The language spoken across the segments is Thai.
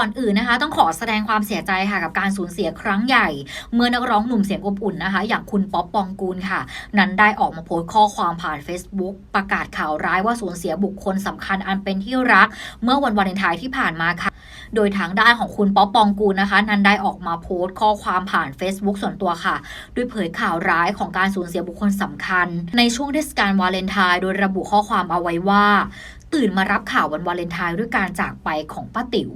ก่อนอื่นนะคะ ต้องขอแสดงความเสียใจค่ะกับการสูญเสียครั้งใหญ่ เมื่อนักร้องหนุ่มเสียงอบอุ่นนะคะ อย่างคุณป๊อปปองกูลค่ะ นั้นได้ออกมาโพสต์ข้อความผ่าน Facebook ประกาศข่าวร้ายว่าสูญเสียบุคคลสำคัญอันเป็นที่รัก เมื่อวันวาเลนไทน์ที่ผ่านมาค่ะ โดยทางด้านของคุณป๊อปปองกูลนะคะ นันได้ออกมาโพสต์ข้อความผ่าน Facebook ส่วนตัวค่ะโดยเผยข่าวร้ายของการสูญเสียบุคคลสำคัญ ในช่วงเทศกาลวาเลนไทน์โดยระบุข้อความเอาไว้ว่า ตื่นมารับข่าววันวาเลนไทน์ด้วยการจากไปของป้าติ๋ว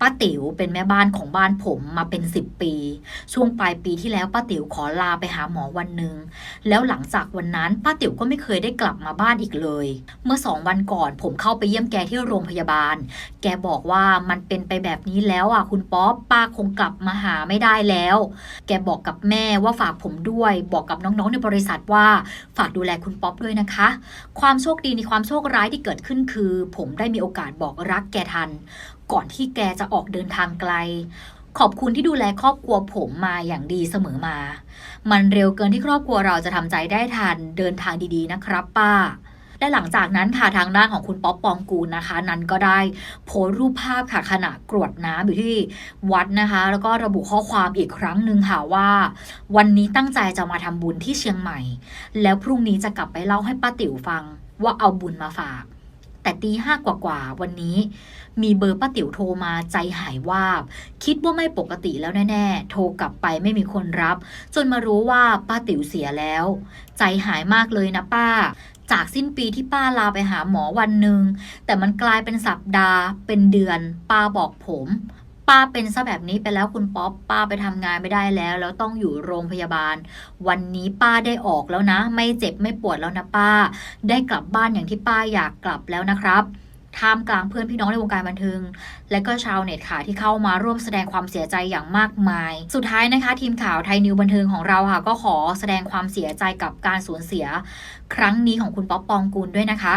ป้าติ๋วเป็นแม่บ้านของบ้านผมมาเป็น 10 ปี ช่วงปลายปีที่แล้วป้าติ๋วขอลาไปหาหมอวันหนึ่งแล้วหลังจากวันนั้นป้าติ๋วก็ไม่เคยได้กลับมาบ้านอีกเลย เมื่อสองวันก่อนผมเข้าไปเยี่ยมแกที่โรงพยาบาล แกบอกว่ามันเป็นไปแบบนี้แล้วอะคุณป๊อปป้าคงกลับมาหาไม่ได้แล้ว แกบอกกับแม่ว่าฝากผมด้วย บอกกับน้องๆในบริษัทว่าฝากดูแลคุณป๊อปด้วยนะคะ ความโชคดีในความโชคร้ายที่เกิดขึ้นคือผมได้มีโอกาสบอกรักแกทัน ก่อนที่แกจะออกเดินทางไกล ขอบคุณที่ดูแลครอบครัวผมมาอย่างดีเสมอมา มันเร็วเกินที่ครอบครัวเราจะทำใจได้ทันเดินทางดีๆนะครับ ป้าและหลังจากนั้นค่ะทางด้านของคุณป๊อปปองกูลนะคะ นั้นก็ได้โพสรูปภาพค่ะขณะกรวดน้ำอยู่ที่วัดนะคะ แล้วก็ระบุข้อความอีกครั้งหนึ่งค่ะว่า วันนี้ตั้งใจจะมาทำบุญที่เชียงใหม่ แล้วพรุ่งนี้จะกลับไปเล่าให้ป้าติ๋วฟังว่าเอาบุญมาฝาก แต่ตีห้ากว่าๆวันนี้ มีเบอร์ป้าติ๋วโทรมาใจหายวาบ คิดว่าไม่ปกติแล้วแน่ๆ โทรกลับไปไม่มีคนรับ จนมารู้ว่าป้าติ๋วเสียแล้ว ใจหายมากเลยนะป้า จากสิ้นปีที่ป้าลาไปหาหมอวันหนึ่งแต่มันกลายเป็นสัปดาห์ เป็นเดือน ป้าบอกผม ป้าเป็นซะแบบนี้ไปแล้วคุณป๊อปป้าไปทำงานไม่ได้แล้ว แล้วต้องอยู่โรงพยาบาล วันนี้ป้าได้ออกแล้วนะ ไม่เจ็บไม่ปวดแล้วนะป้า ได้กลับบ้านอย่างที่ป้าอยากกลับแล้วนะครับท่ามกลางเพื่อนพี่น้องในวงการบันเทิง และก็ชาวเน็ตค่ะที่เข้ามาร่วมแสดงความเสียใจอย่างมากมาย สุดท้ายนะคะ ทีมข่าวไทยนิวบันเทิงของเราค่ะ ก็ขอแสดงความเสียใจกับการสูญเสีย ครั้งนี้ของคุณป๊อปปองกูลด้วยนะคะ